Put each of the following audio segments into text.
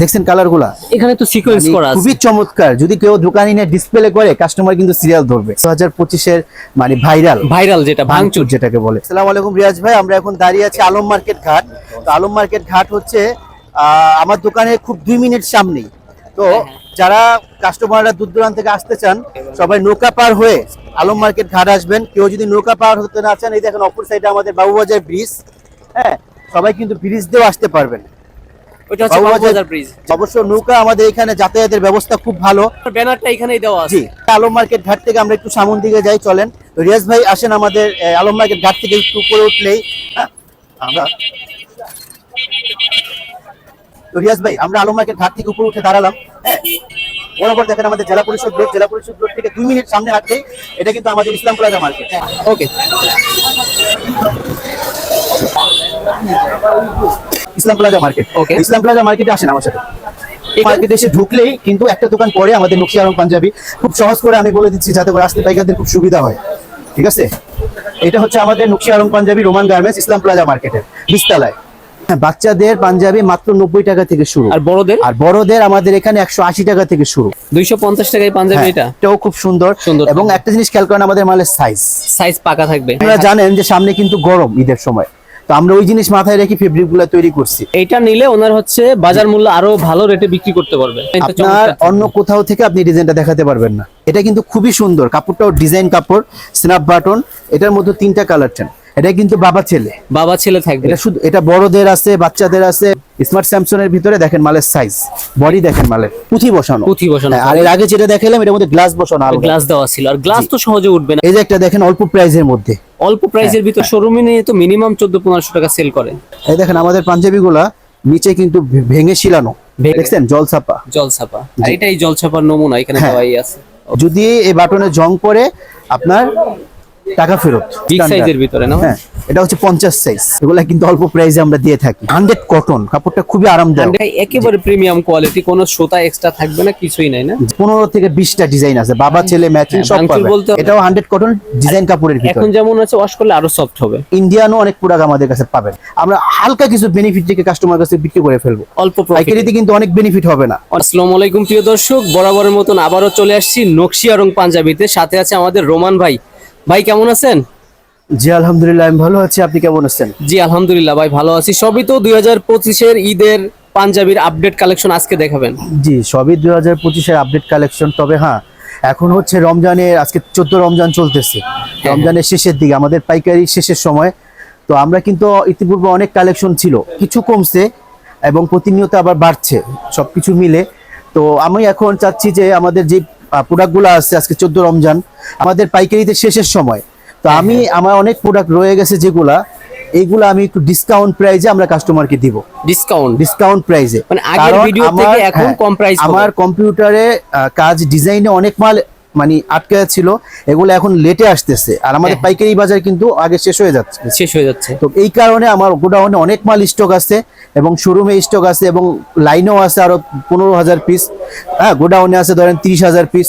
দেখছেন কালারগুলা? এখানে তো সিকোয়েন্স করা আছে। খুবই চমৎকার। যদি কেউ দোকানে নিয়ে ডিসপ্লে করে কাস্টমার কিন্তু সিরিয়াল ধরবে। দু হাজার পঁচিশের মানে ভাইরাল ভাইরাল যেটা ভাঙচুর যেটাকে বলে। আসসালামু আলাইকুম রিয়াজ ভাই আমরা এখন দাঁড়িয়ে আছি আলম মার্কেট ঘাট। তো আলম মার্কেট ঘাট হচ্ছে আমার দোকানের খুব দুই মিনিট সামনেই। তো যারা কাস্টমাররা দূর দূরান্ত থেকে আসতে চান সবাই নৌকা পার হয়ে আলম মার্কেট ঘাট আসবেন। কেউ যদি নৌকা পার হতে না চান এই দেখেন অপর সাইডে আমাদের বাবুবাজার ব্রিজ হ্যাঁ সবাই কিন্তু ব্রিজ দিয়েও আসতে পারবেন। ওটা হচ্ছে বাবুবাজার- ব্রিজ অবশ্য নৌকা আমাদের এখানে যাতায়াতের ব্যবস্থা খুব ভালো। ব্যানারটা এখানেই দেওয়া আছে। জি আলম মার্কেট ঘাট থেকে আমরা একটু সামন দিকে যাই চলেন। রিয়াজ ভাই আসেন আমাদের আলম মার্কেট ঘাট থেকে একটু উপরে উঠলেই। হ্যাঁ, আমরা রিয়াজ ভাই আমরা আলম মার্কেট ঘাট থেকে উপরে উঠে দাঁড়ালাম। হ্যাঁ বরাবর দেখেন আমাদের জেলা পরিষদ রোড জেলা পরিষদ রোড থেকে দুই মিনিট সামনে হাঁটলেই এটা কিন্তু আমাদের Islam plaza market. Okay Islam plaza market. Islam plaza মার্কেটে আসেন আমার সাথে। মার্কেটে এসে ঢুকলেই কিন্তু একটা দোকান পরে আমাদের পাঞ্জাবি। খুব সহজ করে আমি বলে দিচ্ছি যাতে করে আসতে পাইকারদের খুব সুবিধা হয়। ঠিক আছে? এটা হচ্ছে আমাদের নকশি Punjabi Roman garments Islam plaza মার্কেটের বিস্তালায়। হ্যাঁ, বাচ্চাদের পাঞ্জাবি মাত্র নব্বই টাকা থেকে শুরু। আর বড়দের? আর বড়দের আমাদের এখানে একশো আশি টাকা থেকে শুরু। দুইশো পঞ্চাশ টাকায় পাঞ্জাবি হ্যাঁ, এটা? এটাও খুব সুন্দর। সুন্দর। এবং একটা জিনিস খেয়াল করেন আমাদের মালের সাইজ সাইজ পাকা থাকবে। আপনারা জানেন যে সামনে কিন্তু গরম ঈদের সময়। তো আমরা ওই জিনিস মাথায় রেখে ফেব্রিকগুলা তৈরি করছি। এটা নিলে ওনার হচ্ছে বাজার মূল্য আরও ভালো রেটে বিক্রি করতে পারবে। আপনার অন্য কোথাও থেকে আপনি ডিজাইনটা দেখাতে পারবেন না। এটা কিন্তু খুবই সুন্দর। কাপড়টাও ডিজাইন কাপড় স্ন্যাপ বাটন এটার মধ্যে তিনটা কালার চান এটা কিন্তু বাবা ছেলে। বাবা ছেলে থাকবে। এটা শুধু এটা বড়দের আছে বাচ্চাদের আছে। স্মার্ট স্যামসং এর ভিতরে দেখেন মালের সাইজ বডি দেখেন মালের। পুঁথি বসানো। পুঁথি বসানো। হ্যাঁ, আর এর আগে যেটা দেখালাম এটার মধ্যে গ্লাস বসানো আর গ্লাস দেওয়া ছিল। আর গ্লাস তো সহজে উঠবে না। এই যে একটা দেখেন অল্প প্রাইজের মধ্যে। অল্প প্রাইসের ভিতর শোরুমে নিয়ে তো মিনিমাম চোদ্দ পনেরোশো টাকা সেল করে। এই দেখেন আমাদের পাঞ্জাবি গুলা নিচে কিন্তু ভেঙে শিলানো। দেখছেন? জলছাপা জলছাপা আর এটাই জলছাপার নমুনা এখানে হ্যাঁ। দেওয়াই আছে। যদি এই বাটনে জং পরে আপনার টাকা ফেরত বিগ Standard। সাইজের ভিতরে না হ্যাঁ এটা হচ্ছে পঞ্চাশ সাইজ এগুলা কিন্তু অল্প প্রাইসে আমরা দিয়ে থাকি। হান্ড্রেড কটন কাপড়টা খুবই আরামদায়ক। একেবারে প্রিমিয়াম কোয়ালিটি কোনো সুতা এক্সট্রা থাকবে না কিছুই নাই না? পনেরো থেকে বিশটা ডিজাইন আছে বাবা ছেলে ম্যাচিং সব পাবে। এটাও হান্ড্রেড কটন ডিজাইন কাপড়ের ভিতরে। এখন যেমন আছে ওয়াশ করলে আরও সফট হবে। ইন্ডিয়ানও অনেক প্রোডাক্ট আমাদের কাছে পাবেন। আমরা হালকা কিছু বেনিফিট থেকে কাস্টমার কাছে বিক্রি করে ফেলব। অল্প পাইকারিতে কিন্তু অনেক বেনিফিট হবে না। আসসালামু আলাইকুম প্রিয় দর্শক। বরাবরের মতন আবারও চলে আসছি নকশিয়া রং পাঞ্জাবিতে। সাথে আছে আমাদের রোমান ভাই। ভাই কেমন আছেন? জি আলহামদুলিল্লাহ আমি ভালো আছি। আপনি কেমন আছেন? জি আলহামদুলিল্লাহ ভাই ভালো আছি। সবই তো দুই হাজার পঁচিশের ঈদের পাঞ্জাবির আপডেট কালেকশন আজকে দেখাবেন। জি সবই দুই হাজার পঁচিশের আপডেট কালেকশন তবে হ্যাঁ এখন হচ্ছে রমজানের আজকে চোদ্দ রমজান চলতেছে। রমজানের শেষের দিকে আমাদের পাইকারি শেষের সময়। তো আমরা কিন্তু ইতিপূর্বে অনেক কালেকশন ছিল কিছু কমছে এবং প্রতিনিয়ত আবার বাড়ছে সবকিছু মিলে। তো আমি এখন চাচ্ছি যে আমাদের যে প্রোডাক্টগুলো আসছে আজকে চোদ্দ রমজান আমাদের পাইকারিতে শেষের সময়। তো আমি আমার অনেক প্রোডাক্ট রয়ে গেছে যেগুলা এইগুলো আমি একটু ডিসকাউন্ট প্রাইজে আমরা কাস্টমারকে দিব। ডিসকাউন্ট ডিসকাউন্ট প্রাইজে মানে আগের ভিডিও থেকে এখন কম প্রাইস হ্যাঁ, আমার কম্পিউটারে কাজ ডিজাইনে অনেক মাল মানে আটকে ছিল এগুলো এখন লেটে আসতেছে। আর আমাদের হ্যাঁ। পাইকারি বাজার কিন্তু আগে শেষ হয়ে যাচ্ছে। শেষ হয়ে যাচ্ছে। তো এই কারণে আমার গোডাউনে অনেক মাল স্টক আছে এবং শোরুমে স্টক আছে এবং লাইনেও আছে আরও পনেরো হাজার পিস হ্যাঁ গোডাউনে আছে ধরেন তিরিশ হাজার পিস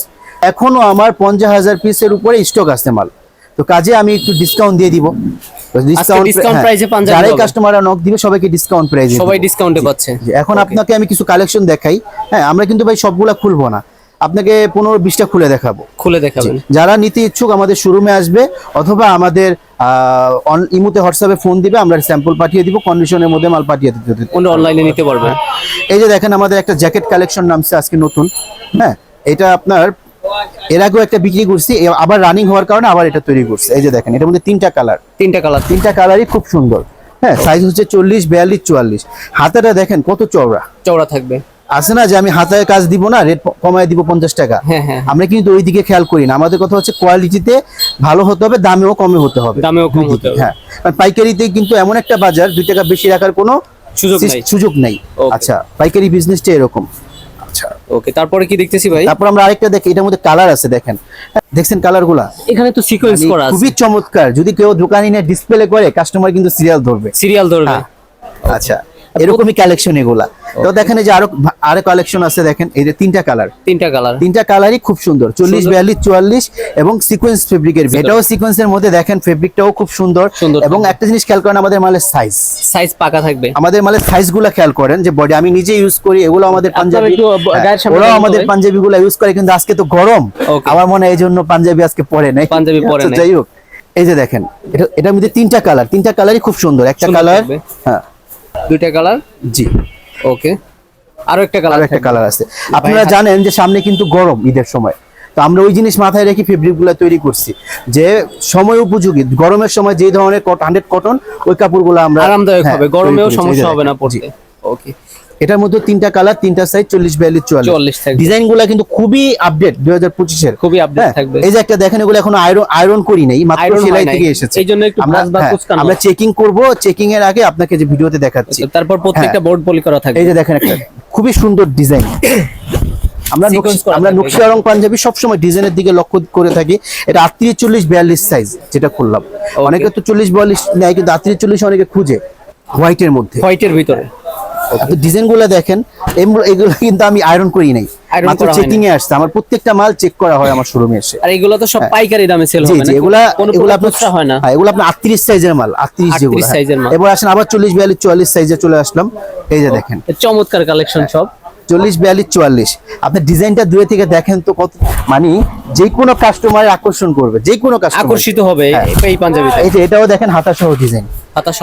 এখনও আমার পঞ্চাশ হাজার পিসের উপরে স্টক আছে মাল। তো কাজে আমি একটু ডিসকাউন্ট দিয়ে দিব। discount price এ পাঞ্জাবি যারাই কাস্টমাররা নক দিবে সবাইকে ডিসকাউন্ট প্রাইস সবাই ডিসকাউন্টে পাচ্ছে। এখন আপনাকে আমি কিছু কালেকশন দেখাই। হ্যাঁ আমরা কিন্তু ভাই সবগুলা খুলবো না। আপনাকে পনেরো বিশটা খুলে দেখাবো। খুলে দেখাবেন। যারা নিতে ইচ্ছুক আমাদের শোরুমে আসবে অথবা আমাদের ইমুতে হোয়াটসঅ্যাপে ফোন দিবে আমরা স্যাম্পল পাঠিয়ে দিব কন্ডিশনের মধ্যে মাল পাঠিয়ে দিতে অনলাইনে নিতে পারবেন। এই যে দেখেন আমাদের একটা জ্যাকেট কালেকশন নামছে আজকে নতুন। হ্যাঁ এটা আপনার এর আগেও একটা বিক্রি করছি আবার রানিং হওয়ার কারণে আবার এটা তৈরি করছে। এই যে দেখেন এটার মধ্যে তিনটা কালার তিনটা কালার তিনটা কালারই খুব সুন্দর। হ্যাঁ সাইজ হচ্ছে চল্লিশ বিয়াল্লিশ চুয়াল্লিশ। হাতাটা দেখেন কত চওড়া। চওড়া থাকবে। আছে না যে আমি হাতায় কাজ দিব না রেট কমায় দিব পঞ্চাশ টাকা? হ্যাঁ হ্যাঁ। আমরা কিন্তু ওই দিকে খেয়াল করি না। আমাদের কথা হচ্ছে কোয়ালিটিতে ভালো হতে হবে দামেও কমে হতে হবে। দামেও কম হতে হবে। হ্যাঁ। পাইকারিতে কিন্তু এমন একটা বাজার দুই টাকা বেশি রাখার কোনো সুযোগ নাই। সুযোগ নেই। আচ্ছা পাইকারি বিজনেসটা এরকম। আচ্ছা। ওকে তারপরে কি দেখতেছি ভাই? তারপর আমরা আরেকটা দেখি এটার মধ্যে কালার আছে দেখেন। দেখছেন কালারগুলা এখানে তো সিকোয়েন্স করা আছে। খুবই চমৎকার। যদি কেউ দোকানে নিয়ে ডিসপ্লে করে কাস্টমার কিন্তু সিরিয়াল ধরবে। সিরিয়াল ধরবে। হ্যাঁ। আচ্ছা। এরকমই কালেকশন এগুলা। তো দেখেন এই যে আরও আরও কালেকশন আছে দেখেন এই যে তিনটা কালার তিনটা কালার তিনটা কালারই খুব সুন্দর চল্লিশ। বিয়াল্লিশ চুয়াল্লিশ এবং সিকোয়েন্স ফেব্রিকের এটাও সিকোয়েন্সের মধ্যে দেখেন ফেব্রিকটাও খুব সুন্দর। এবং একটা জিনিস খেয়াল করেন আমাদের মালের সাইজ সাইজ পাকা থাকবে। আমাদের মালের সাইজগুলা খেয়াল করেন যে বডি আমি নিজে ইউজ করি এগুলো আমাদের পাঞ্জাবি হ্যাঁ, ওরাও আমাদের ভাই। পাঞ্জাবি গুলা ইউজ করে কিন্তু আজকে তো গরম। আমার মনে হয় এই জন্য পাঞ্জাবি আজকে পরে নাই। পাঞ্জাবি পরে আচ্ছা, নাই। যাই হোক এই যে দেখেন এটা এটার মধ্যে তিনটা কালার তিনটা কালারই খুব সুন্দর একটা কালার হ্যাঁ। দুইটা কালার জি। ওকে আরও একটা কালার একটা কালার আছে। আপনারা জানেন যে সামনে কিন্তু গরম ঈদের সময়। তো আমরা ওই জিনিস মাথায় রেখে ফেব্রিকগুলা তৈরি করছি। যে সময় উপযোগী গরমের সময় যে ধরনের হান্ড্রেড কটন ওই কাপড়গুলো আমরা আরামদায়ক হ্যাঁ, হবে। গরমেও সমস্যা হবে না পড়তে ওকে এটার মধ্যে তিনটা কালার তিনটা সাইজ চল্লিশ বিয়াল্লিশ চুয়াল্লিশ। ডিজাইনগুলা কিন্তু খুবই আপডেট দুই হাজার পঁচিশের। খুবই আপডেট থাকবে। এই যে একটা দেখেন এগুলো এখন আয়রন আয়রন করি নাই মাত্র সেলাই থেকে এসেছে। এই জন্য আমরা হ্যাঁ, চেকিং করব চেকিং এর আগে আপনাকে যে ভিডিওতে দেখাচ্ছি। তারপর প্রত্যেকটা বোর্ড পলি করা থাকবে। এই যে দেখেন একটা খুবই সুন্দর ডিজাইন আমরা আমরা নকশি রং পাঞ্জাবি সবসময় ডিজাইনের দিকে লক্ষ্য করে থাকি। এটা আটত্রিশ চল্লিশ বিয়াল্লিশ সাইজ যেটা খুললাম। অনেকে তো চল্লিশ বিয়াল্লিশ নেয় কিন্তু আটত্রিশ চল্লিশ অনেকে খুঁজে হোয়াইটের মধ্যে। হোয়াইটের ভিতরে। আপনি ডিজাইনগুলো দেখেন এগুলো কিন্তু আমি আয়রন করি নাই। Iron মাত্র চেকিং এ আসছে। আমার প্রত্যেকটা মাল চেক করা হয় আমার শোরুমে এসে। আর এগুলো তো সব পাইকারি দামে সেল হ্যাঁ। হবে না এগুলা কোনো এগুলা আপনার আপনার হয় না। হ্যাঁ এগুলো আপনার আটত্রিশ সাইজের মাল আটত্রিশ 38 যেগুলো হ্যাঁ। সাইজের এবার আসেন আবার চল্লিশ বিয়াল্লিশ চুয়াল্লিশ সাইজে চলে আসলাম। এই যে দেখেন। চমৎকার কালেকশন সব। চল্লিশ বিয়াল্লিশ চুয়াল্লিশ। আপনি ডিজাইনটা দূরে থেকে দেখেন তো কত মানে যে কোনো কাস্টমার আকর্ষণ করবে যে কোনো আকর্ষিত হবে হ্যাঁ। এই পাঞ্জাবিতে এই যে এটাও দেখেন হাতা সহ ডিজাইন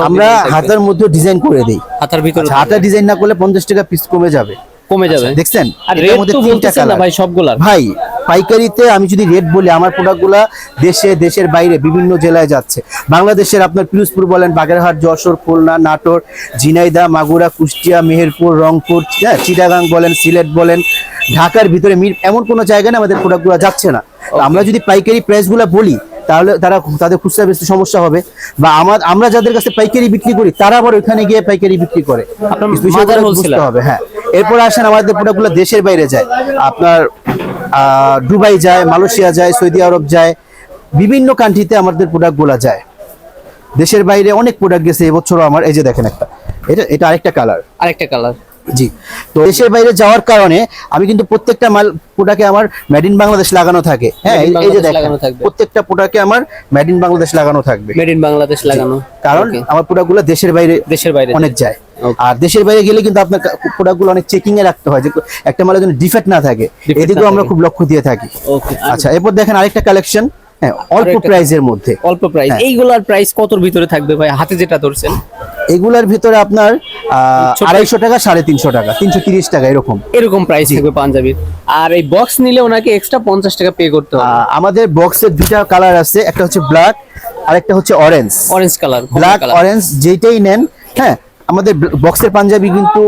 আমরা হাতার মধ্যে ডিজাইন করে দিই। হাতার ভিতরে আচ্ছা, হাতা ডিজাইন না করলে পঞ্চাশ টাকা পিস কমে যাবে। কমে যাবে। আচ্ছা, দেখছেন? আর রেট তো তিনটা বলতেছেন না ভাই সবগুলা ভাই পাইকারিতে আমি যদি রেট বলি আমার প্রোডাক্টগুলা দেশে দেশের বাইরে বিভিন্ন জেলায় যাচ্ছে। বাংলাদেশের আপনার পিরোজপুর বলেন বাগেরহাট যশোর খুলনা নাটোর ঝিনাইদা মাগুরা কুষ্টিয়া মেহেরপুর রংপুর হ্যাঁ চিটাগাং বলেন সিলেট বলেন ঢাকার ভিতরে মির এমন কোনো জায়গায় না আমাদের প্রোডাক্টগুলো যাচ্ছে না। তো আমরা যদি পাইকারি প্রাইসগুলো বলি তাহলে তারা তাদের খুচরা বেশি সমস্যা হবে। বা আমার আমরা যাদের কাছে পাইকারি বিক্রি করি তারা আবার ওইখানে গিয়ে পাইকারি বিক্রি করে। বুঝতে হবে হ্যাঁ। এরপর আসেন আমাদের প্রোডাক্টগুলো দেশের বাইরে যায়। আপনার দুবাই যায় মালয়েশিয়া যায় সৌদি আরব যায় বিভিন্ন কান্ট্রিতে আমাদের প্রোডাক্টগুলো যায়। দেশের বাইরে অনেক প্রোডাক্ট গেছে এবছরও আমার এই যে দেখেন একটা। এটা এটা আরেকটা কালার আরেকটা কালার জি। তো দেশের বাইরে যাওয়ার কারণে আমি কিন্তু প্রত্যেকটা মাল প্রোডাক্টে আমার মেড ইন বাংলাদেশ লাগানো থাকে। হ্যাঁ এই- যে দেখেন প্রত্যেকটা প্রোডাক্টে আমার মেড ইন বাংলাদেশ লাগানো থাকবে। মেড ইন বাংলাদেশ লাগানো। কারণ আমার প্রোডাক্টগুলো দেশের বাইরে দেশের বাইরে অনেক যায়. আর দেশের বাইরে গেলে কিন্তু আপনার প্রোডাক্টগুলো অনেক চেকিং এ রাখতে হয় যে একটা মালের জন্য ডিফেক্ট না থাকে। এদিকেও আমরা খুব লক্ষ্য দিয়ে থাকি। আচ্ছা এরপর দেখেন আরেকটা কালেকশন হ্যাঁ অল্প প্রাইজের মধ্যে। অল্প প্রাইস হ্যাঁ। এইগুলার প্রাইস কতর ভিতরে থাকবে ভাই? হাতে যেটা ধরছেন। এগুলার ভিতরে আপনার আড়াইশো টাকা সাড়ে তিনশো টাকা তিনশো তিরিশ টাকা এরকম। এরকম প্রাইস থাকবে পাঞ্জাবির আর এই বক্স নিলে ওনাকে এক্সট্রা পঞ্চাশ টাকা পে করতে হবে। আমাদের বক্সের দুটা কালার আছে একটা হচ্ছে ব্ল্যাক আর একটা হচ্ছে orange orange colour black orange যেটাই নেন হ্যাঁ আমাদের বক্সের পাঞ্জাবি কিন্তু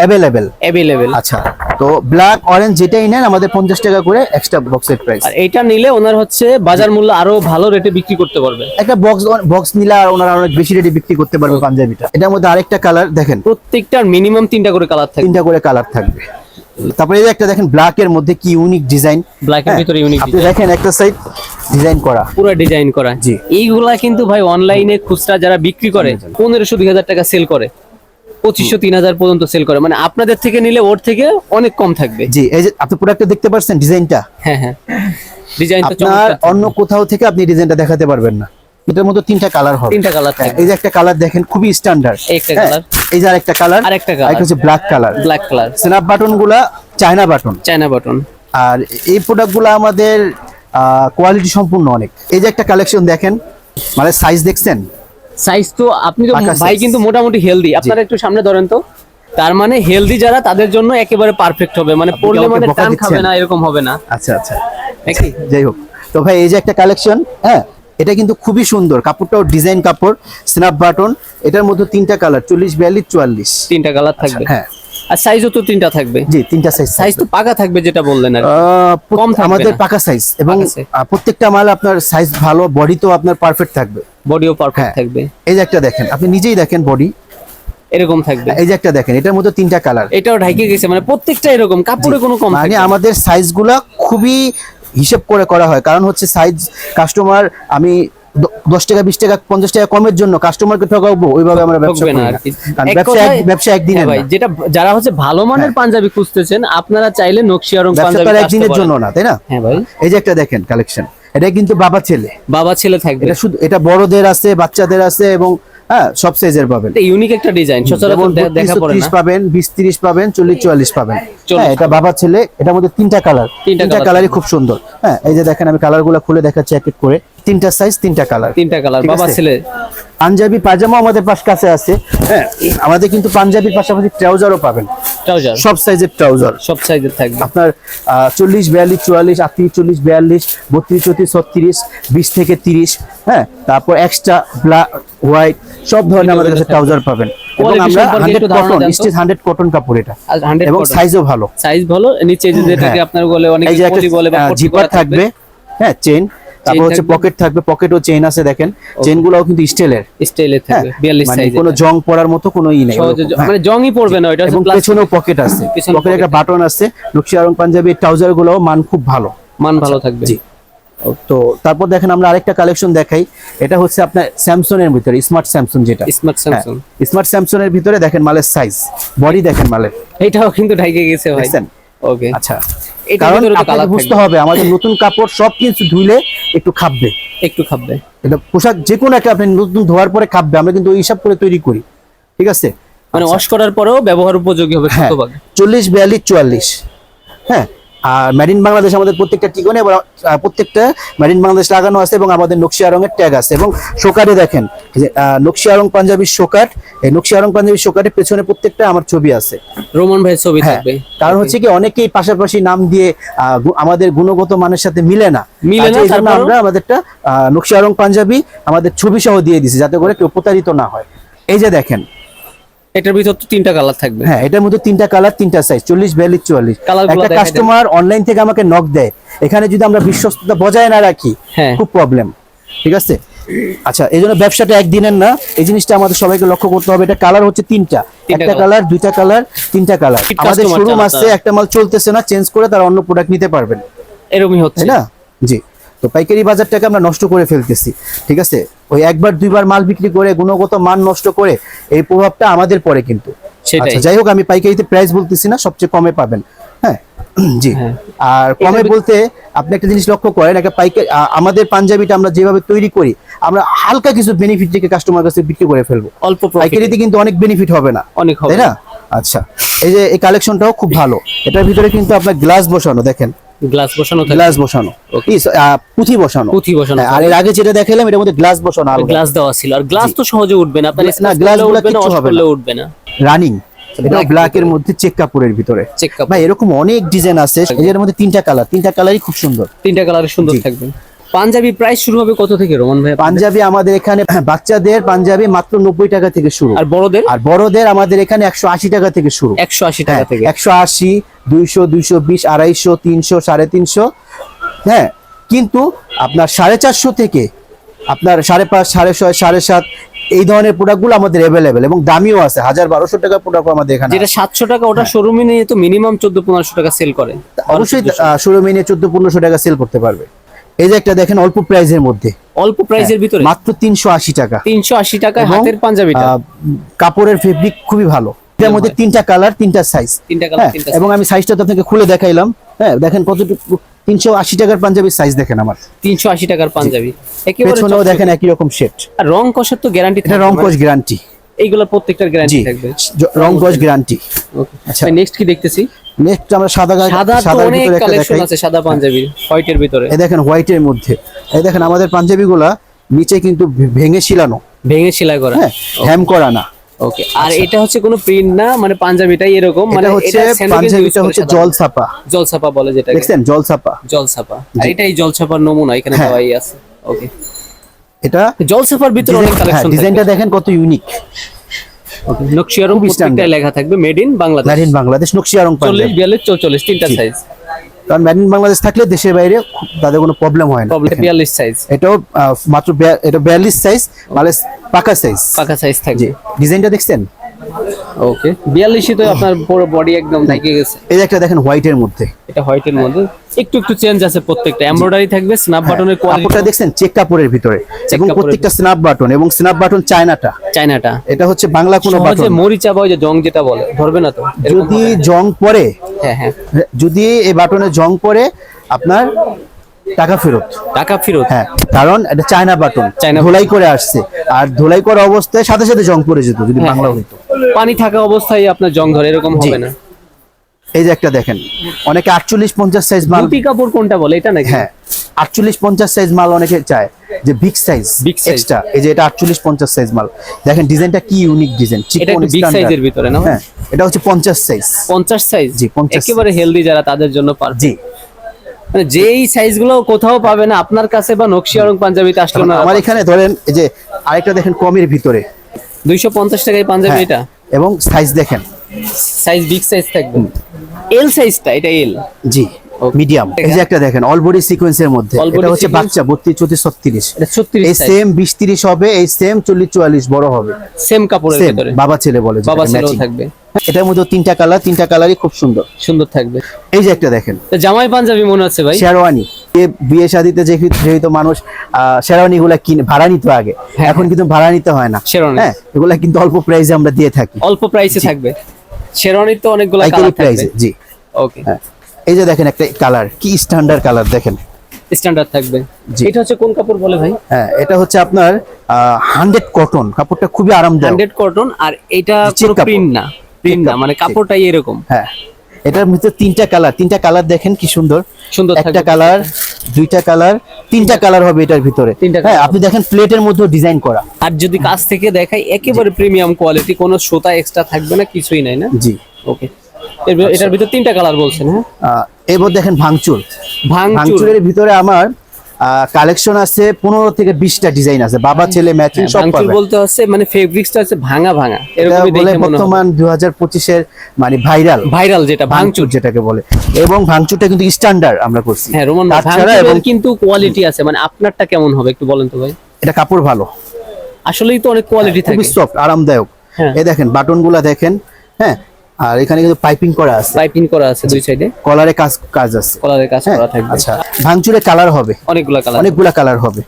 অ্যাভেলেবেল অ্যাভেলেবেল আচ্ছা তো ব্ল্যাক অরেঞ্জ যেটাই নেন আমাদের পঞ্চাশ টাকা করে এক্সট্রা বক্সের প্রাইস আর এটা নিলে ওনার হচ্ছে বাজার মূল্য আরও ভালো রেটে বিক্রি করতে পারবে। একটা বক্স বক্স নিলে আর ওনারা অনেক বেশি রেটে বিক্রি করতে পারবে পাঞ্জাবিটা। এটার মধ্যে আরেকটা কালার দেখেন। প্রত্যেকটার মিনিমাম তিনটা করে কালার থাকবে। তিনটা করে কালার থাকবে। তারপরে এই একটা দেখেন ব্ল্যাক এর মধ্যে কি ইউনিক ডিজাইন ব্ল্যাক এর ভিতরে ইউনিক আপনি দেখেন একটা সাইড ডিজাইন করা। পুরো ডিজাইন করা। জি। এইগুলা কিন্তু ভাই অনলাইনে খুচরা যারা বিক্রি করে পনেরোশো দুই হাজার টাকা সেল করে পঁচিশশো তিন হাজার পর্যন্ত সেল করে। মানে আপনাদের থেকে নিলে ওর থেকে অনেক কম থাকবে। জি এই যে আপনি প্রোডাক্টটা দেখতে পাচ্ছেন ডিজাইনটা হ্যাঁ হ্যাঁ। ডিজাইন তো আপনার অন্য কোথাও থেকে আপনি ডিজাইনটা দেখাতে পারবেন না। এটার মধ্যে তিনটা কালার হবে। তিনটা কালার হ্যাঁ, থাকবে। এই যে একটা কালার দেখেন খুবই স্ট্যান্ডার্ড একটা colour। এই যে আরেকটা কালার আরেকটা colour। আরেকটা হচ্ছে black colour black colour snap বাটনগুলা China button China button আর এই প্রোডাক্টগুলো আমাদের কোয়ালিটি সম্পূর্ণ অনেক। এই যে একটা কালেকশন দেখেন মানে সাইজ দেখছেন? সাইজ তো আপনি তো ভাই কিন্তু মোটামুটি হেলদি আপনারা একটু সামনে ধরেন তো। তার মানে হেলদি যারা তাদের জন্য একেবারে পারফেক্ট হবে। মানে পড়লে মানে টান খাবে না এরকম হবে না। আচ্ছা আচ্ছা। নাকি? যাই হোক। তো ভাই এই যে একটা কালেকশন হ্যাঁ এটা কিন্তু খুবই সুন্দর। কাপড়টাও ডিজাইন কাপড় স্ন্যাপ বাটন এটার মধ্যে তিনটা কালার চল্লিশ বিয়াল্লিশ চুয়াল্লিশ। তিনটা কালার থাকবে? হ্যাঁ। আর সাইজও তো তিনটা থাকবে? জি তিনটা সাইজ সাইজ তো পাকা থাকবে যেটা বললেন আর কম আমাদের পাকা সাইজ এবং। আহ, প্রত্যেকটা মাল আপনার সাইজ ভালো বডি তো আপনার পারফেক্ট থাকবে। বডিও পারফেক্ট হ্যাঁ। থাকবে। এই যে একটা দেখেন আপনি নিজেই দেখেন বডি এরকম থাকবে। এই যে একটা দেখেন এটার মধ্যে তিনটা কালার এটাও ঢাইকে গেছে মানে প্রত্যেকটা এরকম কাপড়ে কোনো কম মানে। আমাদের সাইজগুলা খুবই হিসেব করে করা হয়। কারণ হচ্ছে সাইজ কাস্টমার আমি দশ টাকা বিশ টাকা পঞ্চাশ টাকা কমের জন্য কাস্টমারকে ঠকাবো ওইভাবে আমরা ব্যবসা করি ব্যবসা এক- ব্যবসা একদিনের হ্যাঁ ভাই যেটা যারা হচ্ছে ভালো মানের পাঞ্জাবি খুঁজতেছেন আপনারা চাইলে নকশিয়া রং পাঞ্জাবি একদিনের জন্য না তাই না? হ্যাঁ ভাই। এই যে একটা দেখেন কালেকশন এটা কিন্তু বাবা ছেলে। বাবা ছেলে থাকবে। এটা শুধু এটা বড়দের আছে বাচ্চাদের আছে এবং হ্যাঁ সব সাইজের পাবেন। ইউনিক একটা ডিজাইন সচরাচর দেখা পড়ে না। পাবেন বিশ ত্রিশ পাবেন চল্লিশ চুয়াল্লিশ পাবেন। হ্যাঁ এটা বাবা ছেলে এটার মধ্যে তিনটা কালার তিনটা কালারই খুব সুন্দর। হ্যাঁ এই যে দেখেন আমি কালারগুলো খুলে দেখাচ্ছি এক এক করে। তিনটা সাইজ তিনটা কালার তিনটা কালার বাবা ছেলে। পাঞ্জাবি পাজামা আমাদের পাশ কাছে আছে। হ্যাঁ আমাদের কিন্তু পাঞ্জাবির পাশাপাশি ট্রাউজারও পাবেন। ট্রাউজার সব সাইজের ট্রাউজার সব সাইজের থাকবে। আপনার চল্লিশ বিয়াল্লিশ চুয়াল্লিশ আটত্রিশ চল্লিশ বিয়াল্লিশ বত্রিশ চৌত্রিশ ছত্রিশ বিশ থেকে তিরিশ হ্যাঁ? তারপর এক্সট্রা ব্ল্যাক হোয়াইট সব ধরনের আমাদের কাছে ট্রাউজার পাবেন। এবং আমরা সম্পর্কে হান্ড্রেড একটু ধারণা কটন স্টিচ হান্ড্রেড কটন কাপড় এটা। এবং। সাইজও ভালো। সাইজ ভালো নিচে যে যেটাকে হ্যাঁ। আপনার বলে অনেক বলে বা জিপার থাকবে। হ্যাঁ চেন তারপর হচ্ছে থাকবে। পকেট থাকবে পকেটও চেন আছে দেখেন। চেন গুলাও কিন্তু স্টিলের স্টাইলে থাকবে 42 মানে সাইজ কোনো জং পড়ার মতো কোনো ই নেই। হ্যাঁ। মানে জংই পড়বে না এটা পেছনেও পকেট আছে। পকেটে একটা বাটন আছে নকশি আরং পাঞ্জাবির ট্রাউজার গুলোও মান খুব ভালো। মান ভালো থাকবে। জি। তো তারপর দেখেন আমরা আরেকটা কালেকশন দেখাই। এটা হচ্ছে আপনার স্যামসং এর ভিতরে স্মার্ট স্যামসং যেটা। স্মার্ট স্যামসাং স্মার্ট স্যামসং এর ভিতরে দেখেন মালের সাইজ বডি দেখেন মালের। এটাও কিন্তু ঢাইকে গেছে ভাই। ওকে আচ্ছা। কারণ আপনাকে বুঝতে হবে আমাদের নতুন কাপড় সব কিছু ধুইলে একটু খাববে। একটু খাবে এটা পোশাক যে কোনো একটা আপনি নতুন ধোয়ার পরে খাববে আমরা কিন্তু ওই হিসাব করে তৈরি করি। ঠিক আছে? মানে ওয়াশ করার পরেও ব্যবহার উপযোগী হবে আচ্ছা। হ্যাঁ শতভাগ। চল্লিশ বিয়াল্লিশ চুয়াল্লিশ। হ্যাঁ আর মেরিন বাংলাদেশ আমাদের প্রত্যেকটা এবং প্রত্যেকটা মেরিন বাংলাদেশ লাগানো আছে এবং আমাদের নকশিয়া রঙের ট্যাগ আছে এবং শোকারে দেখেন যে নকশিয়া রং পাঞ্জাবির শোকাট এই নকশিয়া রং পাঞ্জাবির শোকাটের পেছনে প্রত্যেকটা আমার ছবি আছে। রোমান ভাই ছবি হ্যাঁ থাকবে। কারণ হচ্ছে কি অনেকেই পাশাপাশি নাম দিয়ে আহ, আমাদের গুণগত মানের সাথে মিলে না। মিলে না, কাজেই এই আমরা আমাদেরটা নকশিয়া রং পাঞ্জাবি আমাদের ছবি সহ দিয়ে দিছি যাতে করে কেউ প্রতারিত না হয়। এই যে দেখেন এটার ভিতর তো তিনটা কালার থাকবে। হ্যাঁ এটার মধ্যে তিনটা কালার তিনটা সাইজ চল্লিশ বিয়াল্লিশ চুয়াল্লিশ। একটা কাস্টমার অনলাইন থেকে আমাকে নক দেয়। এখানে যদি আমরা বিশ্বস্ততা বজায় না রাখি হ্যাঁ। খুব প্রবলেম ঠিক আছে? আচ্ছা এই জন্য ব্যবসাটা একদিনের না এই জিনিসটা আমাদের সবাইকে লক্ষ্য করতে হবে। এটা কালার হচ্ছে তিনটা। একটা কালার দুইটা কালার তিনটা কালার আমাদের শোরুম আছে একটা মাল চলতেছে না চেঞ্জ করে তারা অন্য প্রোডাক্ট নিতে পারবেন। এরকমই হচ্ছে। না? জি। তো পাইকারি বাজারটাকে আমরা নষ্ট করে ফেলতেছি ঠিক আছে? ওই একবার দুইবার মাল বিক্রি করে গুণগত মান নষ্ট করে এই প্রভাবটা আমাদের পরে কিন্তু। সেটাই। আচ্ছা যাই হোক আমি পাইকারিতে প্রাইস বলতেছি না সবচেয়ে কমে পাবেন। হ্যাঁ? জি। হ্যাঁ। আর কমে বলতে আপনি একটা জিনিস লক্ষ্য করেন একটা পাইকারি আমাদের পাঞ্জাবিটা আমরা যেভাবে তৈরি করি আমরা হালকা কিছু বেনিফিট থেকে কাস্টমার কাছে বিক্রি করে ফেলব। অল্প পাইকারিতে কিন্তু অনেক বেনিফিট হবে না। অনেক হবে। তাই না? আচ্ছা। এই যে এই কালেকশনটাও খুব ভালো। এটার ভিতরে কিন্তু আপনার গ্লাস বসানো দেখেন। গ্লাস বসানো গ্লাস বসানো। পুঁথি বসানো। পুঁথি বসানো হ্যাঁ, আর এর আগে যেটা দেখালাম এটার মধ্যে গ্লাস বসানো আর গ্লাস দেওয়া ছিল। আর গ্লাস তো সহজে উঠবে না। আপনার না, গ্লাসগুলো কিছু হবে না। উঠবে না। রানিং। এটা Black ব্ল্যাক এর মধ্যে চেক কাপড়ের ভিতরে। চেক কাপ ভাই এরকম অনেক ডিজাইন আছে এর মধ্যে তিনটা কালার তিনটা কালারই খুব সুন্দর। তিনটা কালারই সুন্দর থাকবে। পাঞ্জাবি প্রাইস শুরু হবে কত থেকে রোমান ভাই? পাঞ্জাবি আমাদের এখানে বাচ্চাদের পাঞ্জাবি মাত্র নব্বই টাকা থেকে শুরু। আর বড়দের? আর বড়দের আমাদের এখানে একশো আশি টাকা থেকে শুরু। একশো আশি টাকা থেকে। একশো আশি দুইশো দুইশো বিশ আড়াইশো তিনশো সাড়ে তিনশো। হ্যাঁ কিন্তু আপনার সাড়ে চারশো থেকে আপনার সাড়ে পাঁচ সাড়ে ছয় সাড়ে সাত এই ধরনের প্রোডাক্টগুলো আমাদের অ্যাভেলেবেল এবং দামিও আছে। হাজার বারোশো টাকার প্রোডাক্ট আমাদের এখানে যেটা সাতশো টাকা ওটা শোরুমে নিয়ে তো মিনিমাম চোদ্দ পনেরোশো টাকা সেল করে। অবশ্যই শোরুমে নিয়ে চোদ্দ পনেরোশো টাকা সেল করতে পারবে। এই যে একটা দেখেন অল্প প্রাইসের মধ্যে। অল্প প্রাইসের ভিতরে? মাত্র তিনশো আশি টাকা। তিনশো আশি এবং, হাতের পাঞ্জাবিটা? কাপড়ের ফেব্রিক খুবই ভালো। এটার মধ্যে তিনটা কালার তিনটা সাইজ তিনটা কালার হ্যাঁ এবং আমি সাইজটা তো আপনাকে খুলে দেখাইলাম। হ্যাঁ দেখেন কতটুকু তিনশো আশি টাকার পাঞ্জাবির সাইজ দেখেন আমার। তিনশো আশি টাকার পাঞ্জাবি। পেছনেও দেখেন একই রকম সেট আর রং কষার তো গ্যারান্টি এটা রং কস গ্যারান্টি এইগুলো প্রত্যেকটার গ্যারান্টি থাকবে। রং কস গ্যারান্টি ওকে আচ্ছা। নেক্সট কি দেখতেছি? নেক্সট আমরা সাদা সাদা সাদার ভিতরে একটা দেখাই। আছে সাদা পাঞ্জাবি হোয়াইটের ভিতরে। এই দেখেন হোয়াইটের মধ্যে। এই দেখেন আমাদের পাঞ্জাবিগুলা নিচে কিন্তু ভেঙে শিলানো। ভেঙে সেলাই করা। হ্যাঁ হ্যাম করা না। ওকে আর এটা হচ্ছে কোনো প্রিন্ট না মানে পাঞ্জাবিটাই এরকম মানে হচ্ছে পাঞ্জাবিটা হচ্ছে সাধারণত। জল ছাপা জলছাপা। বলে যেটাকে। দেখছেন? জল ছাপা জলছাপা আর এটাই জলছাপার নমুনা এখানে হ্যাঁ। দেওয়াই আছে। ওকে এটা জলছাপার ভিতরে অনেক হ্যাঁ কালেকশন ডিজাইনটা দেখেন কত ইউনিক নকশিয়ারম খুবই প্রত্যেকটাই লেখা থাকবে made in Bangladesh marine Bangladesh নকশিয়ারং রং চল্লিশ পাঞ্জাবি। বিয়াল্লিশ চৌচল্লিশ তিনটা সাইজ কারণ মেড ইন বাংলাদেশ থাকলে দেশের বাইরে তাদের কোনো প্রবলেম হয় না। বিয়াল্লিশ সাইজ এটাও মাত্র এটা বিয়াল্লিশ সাইজ মানে পাকা সাইজ পাকা সাইজ থাকবে। ডিজাইনটা দেখছেন? ওকে বিয়াল্লিশে তো আপনার পুরো বডি একদম ঢেকে গেছে। এই একটা দেখেন হোয়াইটের মধ্যে। এটা হোয়াইটের মধ্যে। একটু একটু চেঞ্জ আছে প্রত্যেকটা। এমব্রয়ডারি থাকবে স্ন্যাপ বাটনের কাপড়টা কোয়ালিটি দেখছেন? চেক কাপড়ের ভিতরে। এবং প্রত্যেকটা স্ন্যাপ বাটন এবং স্ন্যাপ বাটন চায়নাটা। চায়নাটা। এটা হচ্ছে বাংলা কোনো বাটন মরিচা বা যে জং যেটা বলে ধরবে না তো? যদি জং পড়ে হ্যাঁ হ্যাঁ। যদি এই বাটনে জং পড়ে আপনার টাকা ফেরত। টাকা ফেরত। হ্যাঁ কারণ এটা চায়না বাটন চায়না ধোলাই করে আসছে। আর ধোলাই করা অবস্থায় সাথে সাথে জং পড়ে যেত যদি হ্যাঁ, বাংলা হ্যাঁ। হইতো। পানি থাকা অবস্থায় আপনার জং ধরে এরকম হবে না। এই যে একটা দেখেন অনেকে আটচল্লিশ পঞ্চাশ সাইজ মাল রুটি কাপড় কোনটা বলে এটা নাকি? হ্যাঁ আটচল্লিশ পঞ্চাশ সাইজ মাল অনেকে চায় যে বিগ সাইজ বিগ। এক্সট্রা এই যে এটা আটচল্লিশ পঞ্চাশ সাইজ মাল। দেখেন ডিজাইনটা কি ইউনিক ডিজাইন এটা বিগ সাইজের ভিতরে না? হ্যাঁ এটা হচ্ছে পঞ্চাশ সাইজ পঞ্চাশ সাইজ জি, 50 একেবারে হেলদি যারা তাদের জন্য পারফেক্ট জি। মানে যেই সাইজগুলো কোথাও পাবে না আপনার কাছে বা নকশি আরং পাঞ্জাবিতে আসলে না আমার এখানে ধরেন এই যে আরেকটা দেখেন কমের ভিতরে। দুইশো পঞ্চাশ টাকায় পাঞ্জাবি হ্যাঁ, এটা? এবং সাইজ দেখেন। সাইজ বিগ সাইজ থাকবে। এল সাইজটা এটা এল জি মিডিয়াম এই যে একটা দেখেন অল বডি সিকোয়েন্সের মধ্যে। এটা হচ্ছে বাচ্চা বত্রিশ চৌত্রিশ ছত্রিশ। এটা ছত্রিশ এই সেম বিশ তিরিশ হবে এই সেম চল্লিশ চুয়াল্লিশ বড় হবে। সেম কাপড়ের ভিতরে। বাবা ছেলে বলে বাবা matching। থাকবে। এটার মধ্যে তিনটা কালার তিনটা কালারই খুব সুন্দর। সুন্দর থাকবে। এই যে একটা দেখেন। তো জামাই পাঞ্জাবি মনে হচ্ছে ভাই? শেরওয়ানি। বিয়ে শাদিতে যেহেতু মানুষ শেরওয়ানি গুলা কিনে ভাড়া নিতে আগে। হ্যাঁ, এখন কিন্তু ভাড়া নিতে হয় না। শেরওয়ানি। হ্যাঁ এগুলা কিন্তু অল্প প্রাইসে আমরা দিয়ে থাকি। অল্প প্রাইসে থাকবে। শেরওয়ানির তো অনেকগুলো কালার থাকবে। প্রাইসে জি। ওকে হ্যাঁ। এই যে দেখেন একটা কালার কি স্ট্যান্ডার্ড কালার দেখেন। স্ট্যান্ডার্ড থাকবে। জি। এটা হচ্ছে কোন কাপড় বলে ভাই? হ্যাঁ এটা হচ্ছে আপনার হান্ড্রেড কটন কাপড়টা খুবই আরামদায়ক। হান্ড্রেড কটন আর এটা কাপড়। প্রিন্ট না প্রিন্ট না মানে কাপড়টাই এরকম। হ্যাঁ। এটার মধ্যে তিনটা কালার তিনটা কালার দেখেন কি সুন্দর। সুন্দর একটা কালার দুইটা কালার তিনটা কালার হবে এটার ভিতরে। হ্যাঁ আপনি দেখেন প্লেটের মধ্যে ডিজাইন করা। আর যদি কাছ থেকে দেখাই একেবারে প্রিমিয়াম কোয়ালিটি কোনো সুতা এক্সট্রা থাকবে না কিছুই নাই না? জি। ওকে এটার ভিতর তিনটা কালার বলছেন হ্যাঁ? এবার দেখেন ভাঙচুর। ভাঙচুরের ভিতরে আমার কালেকশন আছে পনেরো থেকে বিশটা ডিজাইন আছে। বাবা ছেলে ম্যাচিং হ্যাঁ, সব বলতে হচ্ছে মানে ফেব্রিক্সটা হচ্ছে ভাঙা ভাঙা। বলে মনে হয় বর্তমান দুই হাজার পঁচিশের মানে ভাইরাল ভাইরাল যেটা ভাঙচুর যেটাকে বলে। এবং ভাঙচুরটা কিন্তু স্ট্যান্ডার্ড আমরা করছি। হ্যাঁ রোমান এবং কিন্তু কোয়ালিটি আছে মানে আপনারটা কেমন হবে একটু বলেন তো ভাই? এটা কাপড় ভালো। আসলেই তো অনেক কোয়ালিটি খুবই থাকে। সফট আরামদায়ক। হ্যাঁ। এই দেখেন বাটনগুলা দেখেন। হ্যাঁ আর এখানে কিন্তু পাইপিং করা আছে। পাইপিং করা আছে দুই সাইডে কলারে কাজ কাজ আছে। কলারের কাজ হ্যাঁ করা থাকবে। আচ্ছা। ভাঙচুরে কালার হবে। অনেকগুলা কালার অনেকগুলা কালার হবে।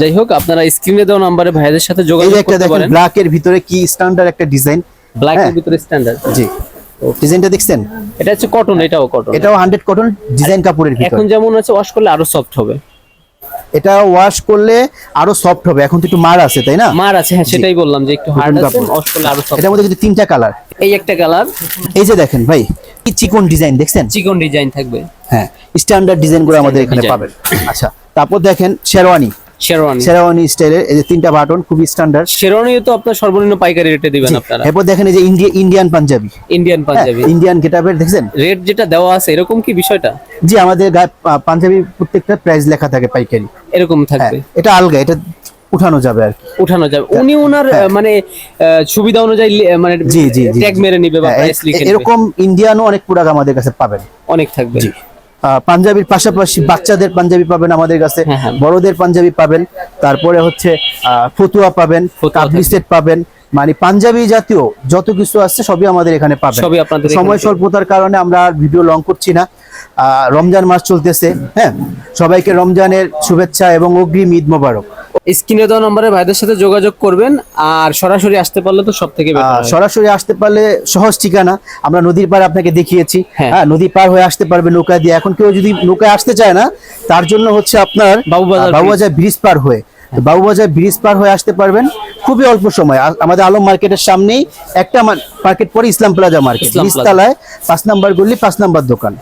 যাই হোক আপনারা স্ক্রিনে দেওয়া নাম্বারে ভাইদের সাথে যোগাযোগ একটা করতে পারেন। ব্ল্যাক এর ভিতরে কি স্ট্যান্ডার্ড একটা ডিজাইন ব্ল্যাক এর হ্যাঁ। ভিতরে স্ট্যান্ডার্ড জি। ডিজাইনটা দেখছেন? এটা হচ্ছে কটন এটাও কটন এটাও হান্ড্রেড কটন ডিজাইন কাপড়ের ভিতরে। এখন যেমন আছে ওয়াশ করলে আরও সফট হবে। এটা ওয়াশ করলে আরও সফট হবে। এখন তো একটু মার আছে তাই না? মার আছে হ্যাঁ সেটাই বললাম যে একটু হার্ড আছে ওয়াশ করলে আরও সফট এটার মধ্যে কিন্তু তিনটা কালার এই একটা কালার এই যে দেখেন ভাই কি চিকন ডিজাইন দেখছেন? চিকন ডিজাইন থাকবে। হ্যাঁ স্ট্যান্ডার্ড ডিজাইনগুলো করে আমাদের এখানে পাবেন। আচ্ছা তারপর দেখেন শেরওয়ানি। শেরওয়ানি শেরওয়ানি স্টাইলের এই যে তিনটা বাটন খুবই স্ট্যান্ডার্ড শেরওয়ানি তো আপনার সর্বনিম্ন পাইকারি রেটে দিবেন আপনারা। এরপর দেখেন এই যে India Indian Punjabi Indian Punjabi Indian গেটাপের দেখছেন? রেট যেটা দেওয়া আছে এরকম কি বিষয়টা? জি আমাদের পাঞ্জাবি প্রত্যেকটা প্রাইস লেখা থাকে পাইকারি। এরকম হ্যাঁ থাকবে এটা আলগা এটা উঠানো যাবে আর উঠানো যাবে। উনি ওনার মানে সুবিধা অনুযায়ী মানে হ্যাঁ। জি জি জি। ট্যাগ মেরে নিবে বা হ্যাঁ, প্রাইস লিখে এরকম ইন্ডিয়ানও অনেক প্রোডাক্ট আমাদের কাছে পাবেন। অনেক থাকবে। আহ, পাঞ্জাবির পাশাপাশি বাচ্চাদের পাঞ্জাবি পাবেন আমাদের কাছে হ্যাঁ, হ্যাঁ। বড়দের পাঞ্জাবি পাবেন তারপরে হচ্ছে ফতুয়া পাবেন কাবলি সেট পাবেন মানে পাঞ্জাবি জাতীয় যত কিছু আছে সবই আমাদের এখানে পাবেন। সবই আপনাদের সময়। স্বল্পতার কারণে আমরা আর ভিডিও লং করছি না। আহ, রমজান মাস চলতেছে হ্যাঁ? সবাইকে রমজানের শুভেচ্ছা এবং অগ্রিম ঈদ মোবারক। স্ক্রিনে দেওয়া নম্বরে ভাইদের সাথে যোগাযোগ করবেন আর সরাসরি আসতে পারলে তো সব থেকে সরাসরি আসতে পারলে সহজ ঠিকানা আমরা নদীর পার আপনাকে দেখিয়েছি। হ্যাঁ। হ্যাঁ নদী পার হয়ে আসতে পারবে নৌকা দিয়ে। এখন কেউ যদি নৌকায় আসতে চায় না তার জন্য হচ্ছে আপনার বাবুবাজার বাবুবাজার ব্রিজ পার হয়ে। তো বাবুবাজার ব্রিজ পার হয়ে আসতে পারবেন। খুবই অল্প সময়। আমাদের আলম মার্কেটের সামনেই একটা মার্কেট পরে ইসলাম প্লাজা মার্কেট। নিচতলায় পাঁচ নাম্বার গলি পাঁচ নাম্বার দোকান।